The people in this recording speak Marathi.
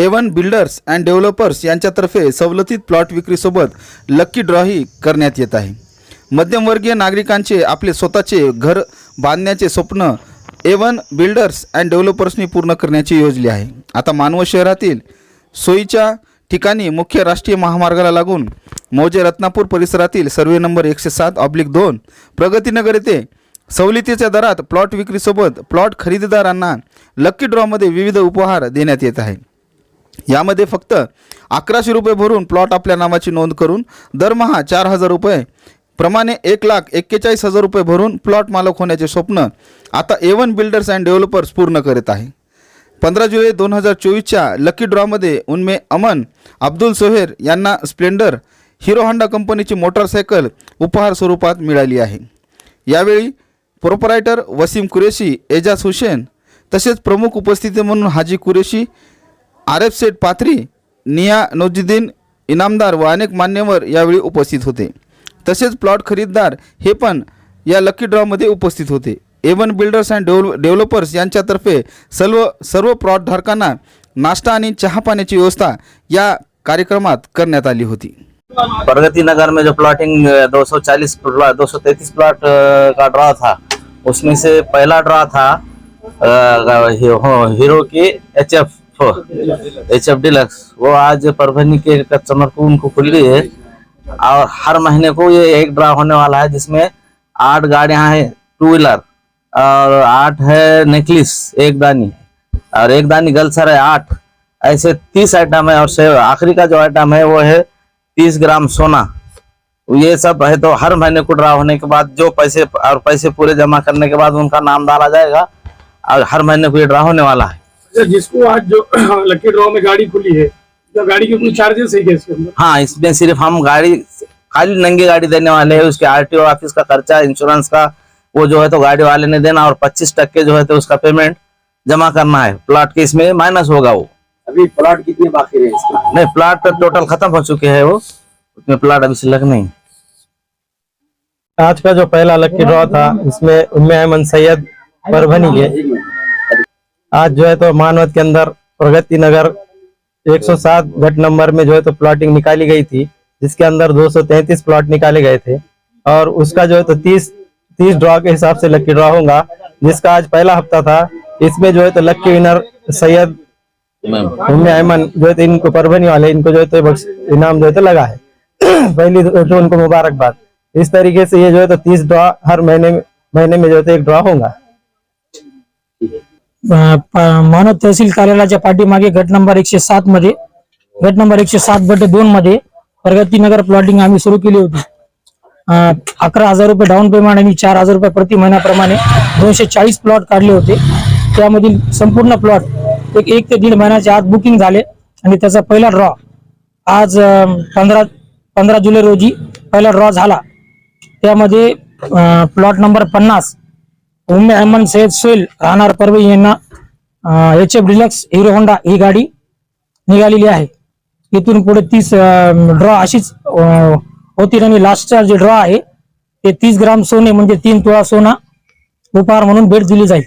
एवन बिल्डर्स अँड डेव्हलपर्स यांच्यातर्फे सवलतीत प्लॉट विक्रीसोबत लक्की ड्रॉही करण्यात येत आहे. मध्यमवर्गीय नागरिकांचे आपले स्वतःचे घर बांधण्याचे स्वप्न ए वन बिल्डर्स अँड डेव्हलपर्सनी पूर्ण करण्याची योजली आहे. आता मानव शहरातील सोयीच्या ठिकाणी मुख्य राष्ट्रीय महामार्गाला लागून मौजे रत्नापूर परिसरातील सर्वे नंबर एकशे सात ऑब्लिक दोन प्रगतीनगर येथे सवलतीच्या दरात प्लॉट विक्रीसोबत प्लॉट खरेदीदारांना लक्की ड्रॉमध्ये विविध उपहार देण्यात येत आहे. यामध्ये फक्त अकराशे रुपये भरून प्लॉट आपल्या नावाची नोंद करून दरमहा चार हजार रुपये प्रमाणे एक लाख एक्केचाळीस हजार रुपये भरून प्लॉट मालक होण्याचे स्वप्न आता A one builders and developers पूर्ण करत आहे. पंधरा जुलै दोन हजार चोवीसच्या लकी ड्रॉमध्ये उन्मे अमन अब्दुल सोहेर यांना स्प्लेंडर हिरो होंडा कंपनीची मोटरसायकल उपहार स्वरूपात मिळाली आहे. यावेळी प्रोपरायटर वसीम कुरेशी एजाज हुसेन तसेच प्रमुख उपस्थिती म्हणून हाजी कुरेशी आरेफ सेठ पाथरी निया नौजुद्दीन इनामदार व अनेक मान्यवर यावेळी उपस्थित होते. तसेच प्लॉट खरीददार हे पण या लकी ड्रॉमध्ये उपस्थित होते. A one builders and devel developers यांच्यातर्फे सर्व सर्व प्लॉट धारकांना नाश्ता आणि चहा पाण्याची व्यवस्था या कार्यक्रमात करण्यात आली होती. प्रगति नगर में जो प्लॉटिंग 240 सौ प्लॉट दो प्लॉट का ड्रॉ था उसमें से पहला ड्रॉ था हो, हीरो की एचएफ एच एफ़ डिलक्स वो आज परभनी के कस्टमर को उनको खुल गई है। और हर महीने को ये एक ड्रा होने वाला है, जिसमें आठ गाड़ियाँ हैं टू व्हीलर और आठ है नेकलिस एक दानी। और एक दानी गलसर है, आठ। ऐसे तीस आइटम है और आखिरी का जो आइटम है, वो है तीस ग्राम सोना। ये सब है तो हर महीने को ड्रा होने के बाद, जो पैसे और पैसे पूरे जमा करने के बाद उनका नाम डाला जाएगा। और हर महीने को ये ड्रा होने वाला है। जिसको आज जो लकी ड्रॉ में गाड़ी खुली है तो गाड़ी के कोई चार्जेस है इसके अंदर? हाँ इसमें सिर्फ़ हम गाड़ी खाली नंगी गाड़ी देने वाले हैं उसके आरटीओ ऑफ़िस का खर्चा इंश्योरेंस का वो जो है तो गाड़ी वाले ने देना और पच्चीस टक्के जो है तो उसका पेमेंट जमा करना है। प्लॉट के इसमें माइनस होगा वो। अभी प्लॉट कितने बाकी रहे इसके? नहीं प्लॉट टोटल खत्म हो चुके हैं वो। उसमें प्लॉट अभी सिलक नहीं। आज का जो पहला लक्की ड्रॉ था इसमें उम्मे अहमद सैयद परभनी के। आज जो है तो मानवत के अंदर प्रगति नगर 107 घट नंबर में जो है तो प्लॉटिंग निकाली गई थी जिसके अंदर 233 प्लॉट निकाले गए थे। और उसका जो है तो 30 30 ड्रॉ के हिसाब से लक्की ड्रॉ होगा जिसका आज पहला हफ़्ता था। इसमें जो है तो लक्की विनर सैयद अहमद जो है तो इनको परभनी वाले इनको जो है तो इनाम जो है तो लगा है। पहली तो उनको मुबारकबाद। इस तरीके से ये जो है तो तीस ड्रॉ हर महीने महीने में जो है तो एक ड्रॉ होगा। प- मानव तहसील कार्यालयाच्या पाठीमागे गट नंबर एकशे सात मध्ये गट नंबर एकशे सात बट दोन मध्ये प्रगतीनगर प्लॉटिंग आम्ही सुरू केली होती. अकरा हजार रुपये डाऊन पेमेंट आणि चार हजार रुपये प्रति महिन्याप्रमाणे दोनशे चाळीस प्लॉट काढले होते. त्यामधील संपूर्ण प्लॉट एक एक ते दीड महिन्याच्या आत बुकिंग झाले आणि त्याचा पहिला ड्रॉ आज पंधरा पंधरा जुलै रोजी पहिला ड्रॉ झाला. त्यामध्ये प्लॉट नंबर पन्नास उम्मे अहमद सैयद सोहेल राहणार परवे यांना H F deluxe Hero Honda ही गाडी निघालेली आहे इथून पुढे तीस ड्रॉ अशीच होती होतील आणि लास्टचा जे ड्रॉ आहे ते तीस ग्राम सोने म्हणजे तीन तोळा सोना उपहार म्हणून भेट दिली जाईल